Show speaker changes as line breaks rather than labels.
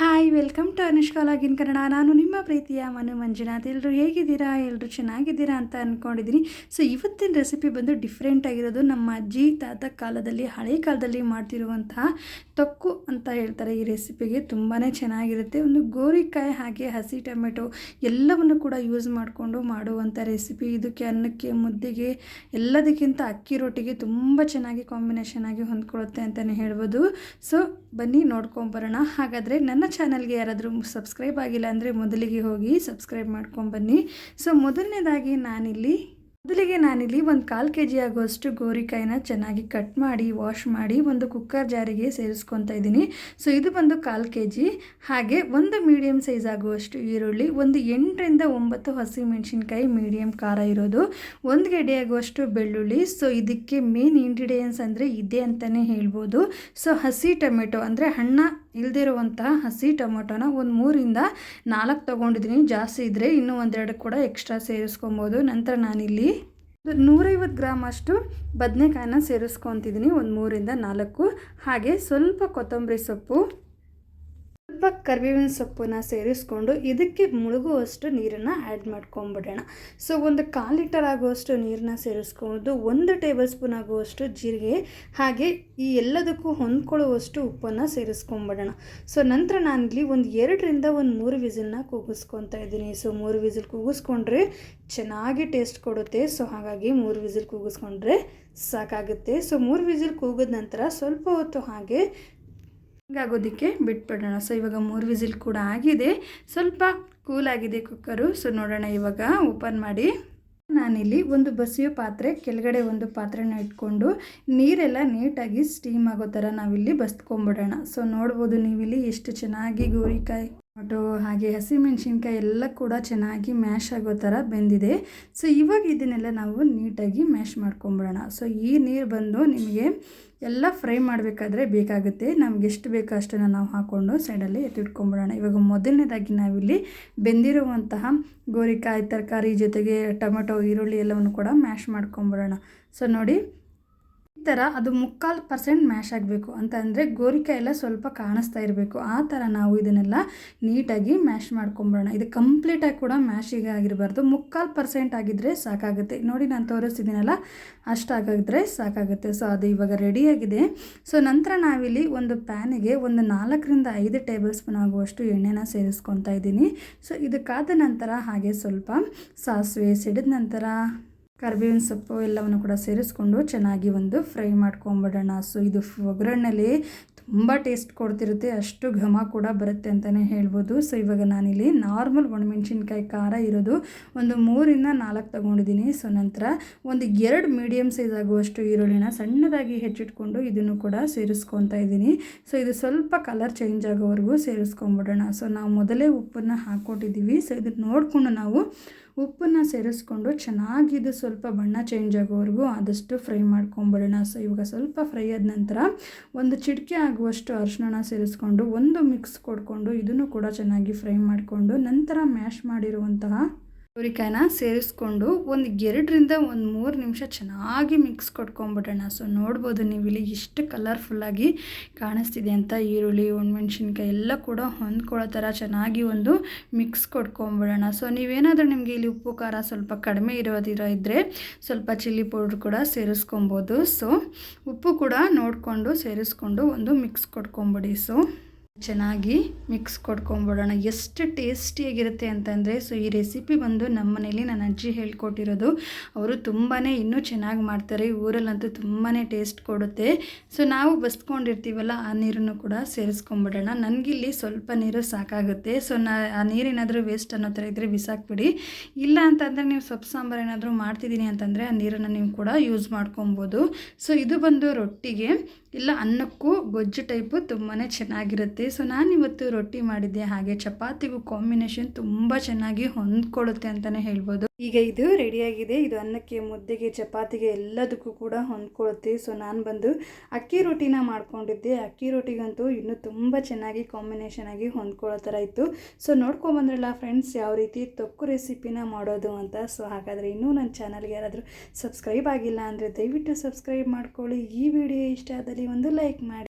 Hi welcome to Anushka login Kannada ನಾನು ನಿಮ್ಮ ಪ್ರೀತಿಯ ಮನು ಮಂಜುನಾಥ್. ಎಲ್ಲರೂ ಹೇಗಿದ್ದೀರಾ? ಎಲ್ಲರೂ ಚೆನ್ನಾಗಿದ್ದೀರಾ ಅಂತ ಅಂದ್ಕೊಂಡಿದ್ದೀನಿ ಸೊ ಇವತ್ತಿನ ರೆಸಿಪಿ ಬಂದು ಡಿಫ್ರೆಂಟ್ ಆಗಿರೋದು ನಮ್ಮ ಅಜ್ಜಿ ತಾತ ಕಾಲದಲ್ಲಿ, ಹಳೆ ಕಾಲದಲ್ಲಿ ಮಾಡ್ತಿರುವಂತಹ ತೊಕ್ಕು ಅಂತ ಹೇಳ್ತಾರೆ ಈ ರೆಸಿಪಿಗೆ ತುಂಬಾ ಚೆನ್ನಾಗಿರುತ್ತೆ. ಒಂದು ಗೋರಿಕಾಯಿ ಹಾಗೆ ಹಸಿ ಟೊಮೆಟೊ ಎಲ್ಲವನ್ನು ಕೂಡ ಯೂಸ್ ಮಾಡಿಕೊಂಡು ಮಾಡುವಂಥ ರೆಸಿಪಿ ಇದಕ್ಕೆ ಅನ್ನಕ್ಕೆ, ಮುದ್ದೆಗೆ, ಎಲ್ಲದಕ್ಕಿಂತ ಅಕ್ಕಿ ರೊಟ್ಟಿಗೆ ತುಂಬ ಚೆನ್ನಾಗಿ ಕಾಂಬಿನೇಷನ್ ಆಗಿ ಹೊಂದ್ಕೊಳ್ಳುತ್ತೆ ಅಂತಲೇ ಹೇಳ್ಬೋದು. ಸೊ ಬನ್ನಿ ನೋಡ್ಕೊಂಬರೋಣ ಹಾಗಾದರೆ ನನ್ನ ಚಾನಲ್ಗೆ ಯಾರಾದರೂ ಸಬ್ಸ್ಕ್ರೈಬ್ ಆಗಿಲ್ಲ ಅಂದರೆ ಮೊದಲಿಗೆ ಹೋಗಿ ಸಬ್ಸ್ಕ್ರೈಬ್ ಮಾಡ್ಕೊಂಬನ್ನಿ. ಸೊ ಮೊದಲನೇದಾಗಿ ನಾನಿಲ್ಲಿ, ಮೊದಲಿಗೆ ನಾನಿಲ್ಲಿ ಒಂದು ಕಾಲು ಕೆ ಜಿ ಆಗುವಷ್ಟು ಗೋರಿಕಾಯಿನ ಚೆನ್ನಾಗಿ ಕಟ್ ಮಾಡಿ ವಾಶ್ ಮಾಡಿ ಒಂದು ಕುಕ್ಕರ್ ಜಾರಿಗೆ ಸೇರಿಸ್ಕೊತಾ ಇದ್ದೀನಿ. ಸೊ ಇದು ಬಂದು ಕಾಲು ಕೆ ಜಿ ಹಾಗೆ ಒಂದು ಮೀಡಿಯಮ್ ಸೈಜ್ ಆಗುವಷ್ಟು ಈರುಳ್ಳಿ, ಒಂದು ಎಂಟರಿಂದ ಒಂಬತ್ತು ಹಸಿ ಮೆಣಸಿನ್ಕಾಯಿ ಮೀಡಿಯಮ್ ಖಾರ ಇರೋದು. ಒಂದು ಗೆಡ್ಡೆ ಆಗುವಷ್ಟು ಬೆಳ್ಳುಳ್ಳಿ. ಸೊ ಇದಕ್ಕೆ ಮೇನ್ ಇಂಗ್ರೀಡಿಯೆಂಟ್ಸ್ ಅಂದರೆ ಇದೆ ಅಂತಲೇ ಹೇಳ್ಬೋದು. ಸೊ ಹಸಿ ಟೊಮೆಟೊ ಅಂದರೆ ಹಣ್ಣ ಇಲ್ದಿರುವಂತಹ ಹಸಿ ಟೊಮೊಟೊನ ಒಂದು ಮೂರಿಂದ ನಾಲ್ಕು ತೊಗೊಂಡಿದ್ದೀನಿ ಜಾಸ್ತಿ ಇದ್ದರೆ ಇನ್ನೂ ಒಂದೆರಡು ಕೂಡ ಎಕ್ಸ್ಟ್ರಾ ಸೇರಿಸ್ಕೊಬೋದು. ನಂತರ ನಾನಿಲ್ಲಿ ನೂರೈವತ್ತು ಗ್ರಾಮ್ ಅಷ್ಟು ಬದನೆಕಾಯನ್ನ ಸೇರಿಸ್ಕೊತಿದ್ದೀನಿ ಒಂದು ಮೂರಿಂದ ನಾಲ್ಕು. ಹಾಗೆ ಸ್ವಲ್ಪ ಕೊತ್ತಂಬರಿ ಸೊಪ್ಪು ಸ್ವಲ್ಪ ಕರಿಬೇವಿನ ಸೊಪ್ಪನ್ನು ಸೇರಿಸ್ಕೊಂಡು ಇದಕ್ಕೆ ಮುಳುಗುವಷ್ಟು ನೀರನ್ನು ಆ್ಯಡ್ ಮಾಡ್ಕೊಂಬಿಡೋಣ. ಸೊ ಒಂದು ಕಾಲು ಲೀಟರ್ ಆಗುವಷ್ಟು ನೀರನ್ನ ಸೇರಿಸ್ಕೊಂಡು ಒಂದು ಟೇಬಲ್ ಸ್ಪೂನ್ ಆಗುವಷ್ಟು ಜೀರಿಗೆ, ಹಾಗೆ ಈ ಎಲ್ಲದಕ್ಕೂ ಹೊಂದ್ಕೊಳ್ಳುವಷ್ಟು ಉಪ್ಪನ್ನು ಸೇರಿಸ್ಕೊಂಬಿಡೋಣ. ಸೊ ನಂತರ ನಾನಿಲ್ಲಿ ಒಂದು ಎರಡರಿಂದ ಒಂದು ಮೂರು ವಿಸಿಲ್ನ ಕೂಗಿಸ್ಕೊತಾ ಇದ್ದೀನಿ. ಸೊ ಮೂರು ವಿಸಿಲ್ ಕೂಗಿಸ್ಕೊಂಡ್ರೆ ಚೆನ್ನಾಗಿ ಟೇಸ್ಟ್ ಕೊಡುತ್ತೆ. ಸೊ ಹಾಗಾಗಿ ಮೂರು ವಿಸಿಲ್ ಕೂಗಿಸ್ಕೊಂಡ್ರೆ ಸಾಕಾಗುತ್ತೆ. ಸೊ ಮೂರು ವಿಸಿಲ್ ಕೂಗಿದ ನಂತರ ಸ್ವಲ್ಪ ಹೊತ್ತು ಹಾಗೆ ಹಿಂಗಾಗೋದಕ್ಕೆ ಬಿಟ್ಬಿಡೋಣ. ಸೊ ಇವಾಗ ಮೂರು ವಿಸಿಲ್ ಕೂಡ ಆಗಿದೆ. ಸ್ವಲ್ಪ ಕೂಲ್ ಆಗಿದೆ ಕುಕ್ಕರು. ಸೊ ನೋಡೋಣ ಇವಾಗ ಓಪನ್ ಮಾಡಿ. ನಾನಿಲ್ಲಿ ಒಂದು ಬಸಿಯೋ ಪಾತ್ರೆ, ಕೆಳಗಡೆ ಒಂದು ಪಾತ್ರೆನ ಇಟ್ಕೊಂಡು ನೀರೆಲ್ಲ ನೀಟಾಗಿ ಸ್ಟೀಮ್ ಆಗೋ ಥರ ನಾವಿಲ್ಲಿ ಬಸ್ಕೊಂಬಿಡೋಣ ಸೊ ನೋಡ್ಬೋದು ನೀವಿಲ್ಲಿ ಎಷ್ಟು ಚೆನ್ನಾಗಿ ಗೋರಿಕಾಯಿ ಟೊಮೊಟೊ ಹಾಗೆ ಹಸಿಮೆಣ್ಸಿನ್ಕಾಯಿ ಎಲ್ಲ ಕೂಡ ಚೆನ್ನಾಗಿ ಮ್ಯಾಶ್ ಆಗೋ ಥರ ಬೆಂದಿದೆ. ಸೊ ಇವಾಗ ಇದನ್ನೆಲ್ಲ ನಾವು ನೀಟಾಗಿ ಮ್ಯಾಶ್ ಮಾಡ್ಕೊಂಬಿಡೋಣ. ಸೊ ಈ ನೀರು ಬಂದು ನಿಮಗೆ ಎಲ್ಲ ಫ್ರೈ ಮಾಡಬೇಕಾದ್ರೆ ಬೇಕಾಗುತ್ತೆ. ನಮ್ಗೆ ಎಷ್ಟು ಬೇಕೋ ಅಷ್ಟನ್ನು ನಾವು ಹಾಕ್ಕೊಂಡು ಸೈಡಲ್ಲಿ ಎತ್ತಿಟ್ಕೊಂಬಿಡೋಣ. ಇವಾಗ ಮೊದಲನೇದಾಗಿ ನಾವಿಲ್ಲಿ ಬೆಂದಿರುವಂತಹ ಗೋರಿಕಾಯಿ, ತರಕಾರಿ ಜೊತೆಗೆ ಟೊಮೆಟೊ, ಈರುಳ್ಳಿ ಎಲ್ಲವನ್ನು ಕೂಡ ಮ್ಯಾಶ್ ಮಾಡ್ಕೊಂಬಿಡೋಣ. ಸೊ ನೋಡಿ ಈ ಥರ ಅದು ಮುಕ್ಕಾಲು ಪರ್ಸೆಂಟ್ ಮ್ಯಾಶ್ ಆಗಬೇಕು. ಅಂತ ಅಂದರೆ ಗೋರಿಕಾಯಿ ಎಲ್ಲ ಸ್ವಲ್ಪ ಕಾಣಿಸ್ತಾ ಇರಬೇಕು. ಆ ಥರ ನಾವು ಇದನ್ನೆಲ್ಲ ನೀಟಾಗಿ ಮ್ಯಾಶ್ ಮಾಡ್ಕೊಂಬಿಡೋಣ ಇದು ಕಂಪ್ಲೀಟಾಗಿ ಕೂಡ ಮ್ಯಾಶಿಗೆ ಆಗಿರಬಾರ್ದು. ಮುಕ್ಕಾಲು ಪರ್ಸೆಂಟ್ ಆಗಿದ್ದರೆ ಸಾಕಾಗುತ್ತೆ. ನೋಡಿ ನಾನು ತೋರಿಸ್ತಿದ್ದೀನಲ್ಲ? ಅಷ್ಟಾಗಿದ್ರೆ ಸಾಕಾಗುತ್ತೆ. ಸೊ ಅದು ಇವಾಗ ರೆಡಿಯಾಗಿದೆ ಸೊ ನಂತರ ನಾವಿಲ್ಲಿ ಒಂದು ಪ್ಯಾನಿಗೆ ಒಂದು ನಾಲ್ಕರಿಂದ ಐದು ಟೇಬಲ್ ಸ್ಪೂನ್ ಆಗುವಷ್ಟು ಎಣ್ಣೆನ ಸೇರಿಸ್ಕೊತಾ ಇದ್ದೀನಿ. ಸೊ ಇದಕ್ಕಾದ ನಂತರ ಹಾಗೆ ಸ್ವಲ್ಪ ಸಾಸಿವೆ, ಸಿಡಿದ ನಂತರ ಕರಿಬೇವಿನ ಸೊಪ್ಪು ಎಲ್ಲವನ್ನು ಕೂಡ ಸೇರಿಸ್ಕೊಂಡು ಚೆನ್ನಾಗಿ ಒಂದು ಫ್ರೈ ಮಾಡ್ಕೊಂಬಿಡೋಣ. ಸೊ ಇದು ಒಗ್ಗರಣೆಲಿ ತುಂಬ ಟೇಸ್ಟ್ ಕೊಡ್ತಿರುತ್ತೆ, ಅಷ್ಟು ಘಮ ಕೂಡ ಬರುತ್ತೆ ಅಂತಲೇ ಹೇಳ್ಬೋದು. ಸೊ ಇವಾಗ ನಾನಿಲ್ಲಿ ನಾರ್ಮಲ್ ಒಣಮೆಣ್ಸಿನ್ಕಾಯಿ ಖಾರ ಇರೋದು ಒಂದು ಮೂರಿಂದ ನಾಲ್ಕು ತೊಗೊಂಡಿದ್ದೀನಿ. ಸೊ ನಂತರ ಒಂದು ಎರಡು ಮೀಡಿಯಮ್ ಸೈಜ್ ಆಗುವಷ್ಟು ಈರುಳ್ಳಿನ ಸಣ್ಣದಾಗಿ ಹೆಚ್ಚಿಟ್ಕೊಂಡು ಇದನ್ನು ಕೂಡ ಸೇರಿಸ್ಕೊತಾ ಇದ್ದೀನಿ. ಸೊ ಇದು ಸ್ವಲ್ಪ ಕಲರ್ ಚೇಂಜ್ ಆಗೋವರೆಗೂ ಸೇರಿಸ್ಕೊಂಬಿಡೋಣ. ಸೊ ನಾವು ಮೊದಲೇ ಉಪ್ಪನ್ನು ಹಾಕ್ಕೊಟ್ಟಿದ್ದೀವಿ. ಸೊ ಇದನ್ನು ನೋಡಿಕೊಂಡು ನಾವು ಉಪ್ಪನ್ನು ಸೇರಿಸ್ಕೊಂಡು ಚೆನ್ನಾಗಿದು ಸ್ವಲ್ಪ ಬಣ್ಣ ಚೇಂಜ್ ಆಗೋವರೆಗೂ ಆದಷ್ಟು ಫ್ರೈ ಮಾಡ್ಕೊಂಬಿಡೋಣ. ಸೊ ಇವಾಗ ಸ್ವಲ್ಪ ಫ್ರೈ ಆದ ನಂತರ ಒಂದು ಚಿಟಿಕೆ ಆಗುವಷ್ಟು ಅರಿಶಿಣ ಸೇರಿಸ್ಕೊಂಡು ಒಂದು ಮಿಕ್ಸ್ ಕೊಡ್ಕೊಂಡು ಇದನ್ನು ಕೂಡ ಚೆನ್ನಾಗಿ ಫ್ರೈ ಮಾಡಿಕೊಂಡು ನಂತರ ಮ್ಯಾಶ್ ಮಾಡಿರುವಂತಹ ಹುರಿಕಾಯಿನ ಸೇರಿಸ್ಕೊಂಡು ಒಂದು ಎರಡರಿಂದ ಒಂದು ಮೂರು ನಿಮಿಷ ಚೆನ್ನಾಗಿ ಮಿಕ್ಸ್ ಕೊಟ್ಕೊಂಬಿಡೋಣ. ಸೊ ನೋಡ್ಬೋದು ನೀವು ಇಲ್ಲಿ ಕಲರ್ಫುಲ್ಲಾಗಿ ಕಾಣಿಸ್ತಿದೆ ಅಂತ ಈರುಳ್ಳಿ ಒಣಮೆಣ್ಸಿನ್ಕಾಯಿ ಎಲ್ಲ ಕೂಡ ಹೊಂದ್ಕೊಳ್ಳೋ ಥರ ಚೆನ್ನಾಗಿ ಒಂದು ಮಿಕ್ಸ್ ಕೊಟ್ಕೊಂಬಿಡೋಣ. ಸೊ ನೀವೇನಾದರೂ ನಿಮಗೆ ಇಲ್ಲಿ ಉಪ್ಪು, ಖಾರ ಸ್ವಲ್ಪ ಕಡಿಮೆ ಇರೋದಿರೋ ಇದ್ದರೆ ಸ್ವಲ್ಪ ಚಿಲ್ಲಿ ಪೌಡ್ರ್ ಕೂಡ ಸೇರಿಸ್ಕೊಬೋದು. ಸೊ ಉಪ್ಪು ಕೂಡ ನೋಡಿಕೊಂಡು ಸೇರಿಸ್ಕೊಂಡು ಒಂದು ಮಿಕ್ಸ್ ಕೊಟ್ಕೊಂಬಿಡಿ. ಸೊ ಚೆನ್ನಾಗಿ ಮಿಕ್ಸ್ ಕೊಡ್ಕೊಂಬಿಡೋಣ. ಎಷ್ಟು ಟೇಸ್ಟಿಯಾಗಿರುತ್ತೆ ಅಂತಂದರೆ ಸೊ ಈ ರೆಸಿಪಿ ಬಂದು ನಮ್ಮ ಮನೇಲಿ ನನ್ನ ಅಜ್ಜಿ ಹೇಳ್ಕೊಟ್ಟಿರೋದು. ಅವರು ತುಂಬಾ ಇನ್ನೂ ಚೆನ್ನಾಗಿ ಮಾಡ್ತಾರೆ. ಊರಲ್ಲಂತೂ ತುಂಬಾ ಟೇಸ್ಟ್ ಕೊಡುತ್ತೆ. ಸೊ ನಾವು ಬಸ್ಕೊಂಡಿರ್ತೀವಲ್ಲ, ಆ ನೀರನ್ನು ಕೂಡ ಸೇರಿಸ್ಕೊಂಬಿಡೋಣ. ನನಗಿಲ್ಲಿ ಸ್ವಲ್ಪ ನೀರು ಸಾಕಾಗುತ್ತೆ. ಸೊ ನಾ, ಆ ನೀರೇನಾದರೂ ವೇಸ್ಟ್ ಅನ್ನೋ ಥರ ಇದ್ದರೆ ಬಿಸಾಕ್ಬಿಡಿ. ಇಲ್ಲ ಅಂತಂದರೆ ನೀವು ಸೊಪ್ಪು ಸಾಂಬಾರು ಏನಾದರೂ ಮಾಡ್ತಿದ್ದೀನಿ ಅಂತಂದರೆ, ಆ ನೀರನ್ನು ನೀವು ಕೂಡ ಯೂಸ್ ಮಾಡ್ಕೊಬೋದು. ಸೊ ಇದು ಬಂದು ರೊಟ್ಟಿಗೆ. ಇಲ್ಲ, ಅನ್ನಕ್ಕೂ ಗೊಜ್ಜು ಟೈಪು ತುಂಬಾ ಚೆನ್ನಾಗಿರುತ್ತೆ. ಸೊ ನಾನಿವತ್ತು ರೊಟ್ಟಿ ಮಾಡಿದ್ದೆ, ಹಾಗೆ ಚಪಾತಿಗೂ ಕಾಂಬಿನೇಷನ್ ತುಂಬ ಚೆನ್ನಾಗಿ ಹೊಂದ್ಕೊಳ್ಳುತ್ತೆ ಅಂತಲೇ ಹೇಳ್ಬೋದು. ಈಗ ಇದು ರೆಡಿಯಾಗಿದೆ ಇದು ಅನ್ನಕ್ಕೆ, ಮುದ್ದೆಗೆ, ಚಪಾತಿಗೆ ಎಲ್ಲದಕ್ಕೂ ಕೂಡ ಹೊಂದ್ಕೊಳ್ಳುತ್ತೆ ಸೊ ನಾನು ಬಂದು ಅಕ್ಕಿ ರೊಟ್ಟಿನ ಮಾಡ್ಕೊಂಡಿದ್ದೆ. ಅಕ್ಕಿ ರೊಟ್ಟಿಗಂತೂ ಇನ್ನೂ ತುಂಬ ಚೆನ್ನಾಗಿ ಕಾಂಬಿನೇಷನ್ ಆಗಿ ಹೊಂದ್ಕೊಳ್ಳೋ ಥರ ಇತ್ತು. ಸೊ ನೋಡ್ಕೊಂಬಂದ್ರಲ್ಲ ಫ್ರೆಂಡ್ಸ್ ಯಾವ ರೀತಿ ತೊಕ್ಕು ರೆಸಿಪಿನ ಮಾಡೋದು ಅಂತ. ಸೊ ಹಾಗಾದರೆ ಇನ್ನೂ ನನ್ನ ಚಾನಲ್ಗೆ ಯಾರಾದರೂ ಸಬ್ಸ್ಕ್ರೈಬ್ ಆಗಿಲ್ಲ ಅಂದರೆ ದಯವಿಟ್ಟು ಸಬ್ಸ್ಕ್ರೈಬ್ ಮಾಡ್ಕೊಳ್ಳಿ. ಈ ವಿಡಿಯೋ ಇಷ್ಟ ಆದಲ್ಲಿ ಒಂದು ಲೈಕ್ ಮಾಡಿ.